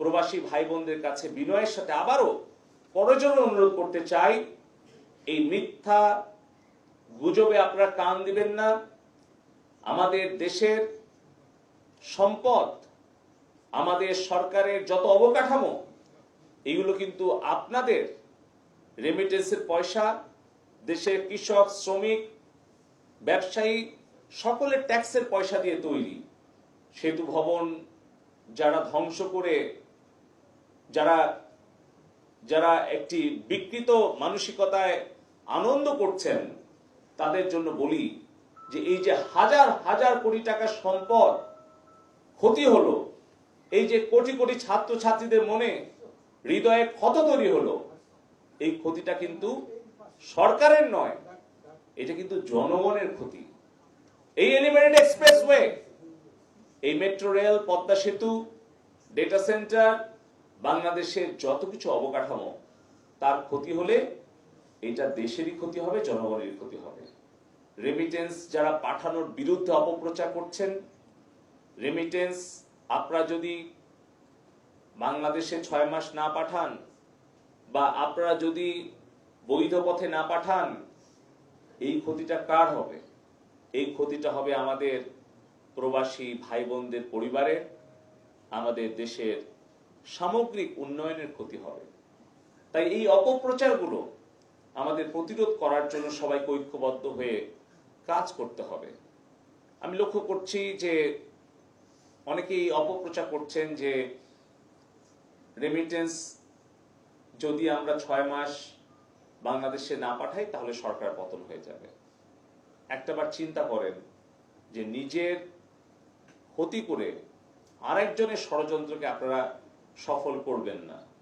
প্রবাসী ভাই বোনদের কাছে বিনয়ের সাথে আবারও করজোরে অনুরোধ করতে চাই, এই মিথ্যা গুজবে আপনারা কান দিবেন না। আমাদের দেশের সম্পদ, আমাদের সরকারের যত অবকাঠামো, এগুলো কিন্তু আপনাদের রেমিটেন্সের পয়সা। দেশের কৃষক, শ্রমিক, ব্যবসায়ী, সকলের ট্যাক্সের পয়সা দিয়ে তৈরি। সেতু ভবন যারা ধ্বংস করে যারা যারা একটি বিকৃত মানসিকতায় আনন্দ করছেন, তাদের জন্য বলি যে এই যে হাজার হাজার কোটি টাকার সম্পদ ক্ষতি হলো, এই যে কোটি কোটি ছাত্র ছাত্রীদের মনে হৃদয়ে ক্ষত তৈরি হলো, এই ক্ষতিটা কিন্তু সরকারের নয়, এটা কিন্তু জনগণের ক্ষতি। এই এলিভেটেড এক্সপ্রেসওয়ে এই মেট্রো রেল পদ্মা সেতু ডেটা সেন্টার বাংলাদেশের যত কিছু অবকাঠামো, তার ক্ষতি হলে এটা দেশেরই ক্ষতি হবে জনগণের ক্ষতি হবে। রেমিটেন্স যারা পাঠানোর বিরুদ্ধে অপপ্রচার করছেন রেমিটেন্স আপনারা যদি বাংলাদেশে ছয় মাস না পাঠান বা আপনারা যদি বৈধ পথে না পাঠান, এই ক্ষতিটা কার হবে? এই ক্ষতিটা হবে আমাদের প্রবাসী ভাই বোনদের পরিবারের, আমাদের দেশের সামগ্রিক উন্নয়নের ক্ষতি হবে। তাই এই অপপ্রচারগুলো আমাদের প্রতিরোধ করার জন্য সবাইকে ঐক্যবদ্ধ হয়ে কাজ করতে হবে। আমি লক্ষ্য করছি যে অনেকেই অপপ্রচার করছেন যে রেমিটেন্স যদি আমরা ছয় মাস বাংলাদেশে না পাঠাই, তাহলে সরকার পতন হয়ে যাবে। একটাবার চিন্তা করেন যে নিজের ক্ষতি করে আরেকজনের ষড়যন্ত্রকে আপনারা সফল করবেন না।